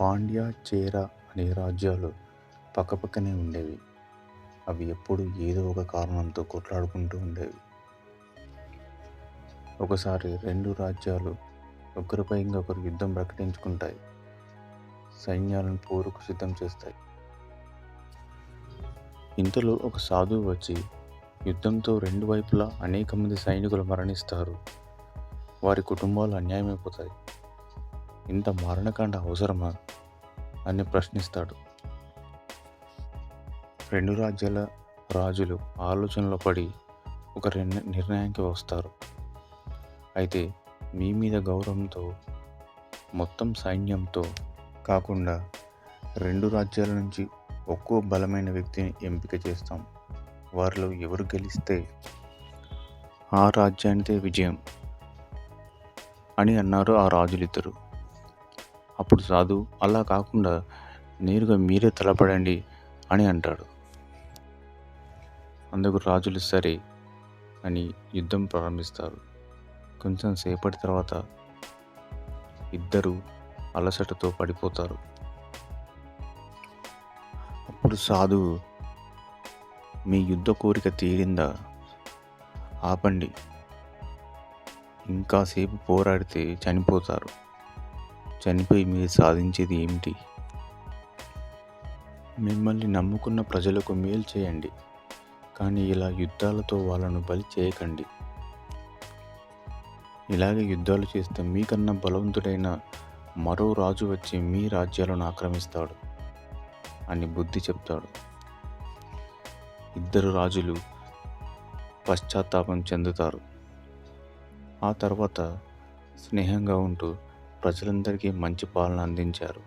పాండ్య చేర అనే రాజ్యాలు పక్కపక్కనే ఉండేవి. అవి ఎప్పుడు ఏదో ఒక కారణంతో కొట్లాడుకుంటూ ఉండేవి. ఒకసారి రెండు రాజ్యాలు ఒకరిపై ఇంకొకరు యుద్ధం ప్రకటించుకుంటాయి. సైన్యాలను పోరుకు సిద్ధం చేస్తాయి. ఇంతలో ఒక సాధువు వచ్చి యుద్ధంతో రెండు వైపులా అనేక మంది సైనికులు మరణిస్తారు. వారి కుటుంబాలు అన్యాయమైపోతాయి. ఇంత మారణకాండ అవసరమా? అని ప్రశ్నిస్తాడు. రెండు రాజ్యాల రాజులు ఆలోచనలో పడి ఒక నిర్ణయానికి వస్తారు. అయితే మీ మీద గౌరవంతో మొత్తం సైన్యంతో కాకుండా రెండు రాజ్యాల నుంచి ఒక్కో బలమైన వ్యక్తిని ఎంపిక చేస్తాం. వారిలో ఎవరు గెలిస్తే ఆ రాజ్యానితే విజయం అని అన్నారు ఆ రాజులిద్దరు. అప్పుడు సాధు అలా కాకుండా నేరుగా మీరే తలపడండి అని అంటాడు. అందుకు రాజులు సరే అని యుద్ధం ప్రారంభిస్తారు. కొంచెం సేపటి తర్వాత ఇద్దరు అలసటతో పడిపోతారు. అప్పుడు సాధువు మీ యుద్ధ కోరిక తీరిందా? ఆపండి. ఇంకాసేపు పోరాడితే చనిపోతారు. చనిపోయి మీరు సాధించేది ఏమిటి? మిమ్మల్ని నమ్ముకున్న ప్రజలకు మేలు చేయండి కానీ ఇలా యుద్ధాలతో వాళ్ళను బలి చేయకండి. ఇలాగే యుద్ధాలు చేస్తే మీకన్నా బలవంతుడైన మరో రాజు వచ్చి మీ రాజ్యాలను ఆక్రమిస్తాడు అని బుద్ధి చెప్తాడు. ఇద్దరు రాజులు పశ్చాత్తాపం చెందుతారు. ఆ తర్వాత స్నేహంగా ఉంటూ ప్రజలందరికీ మంచి పాలన అందించారు.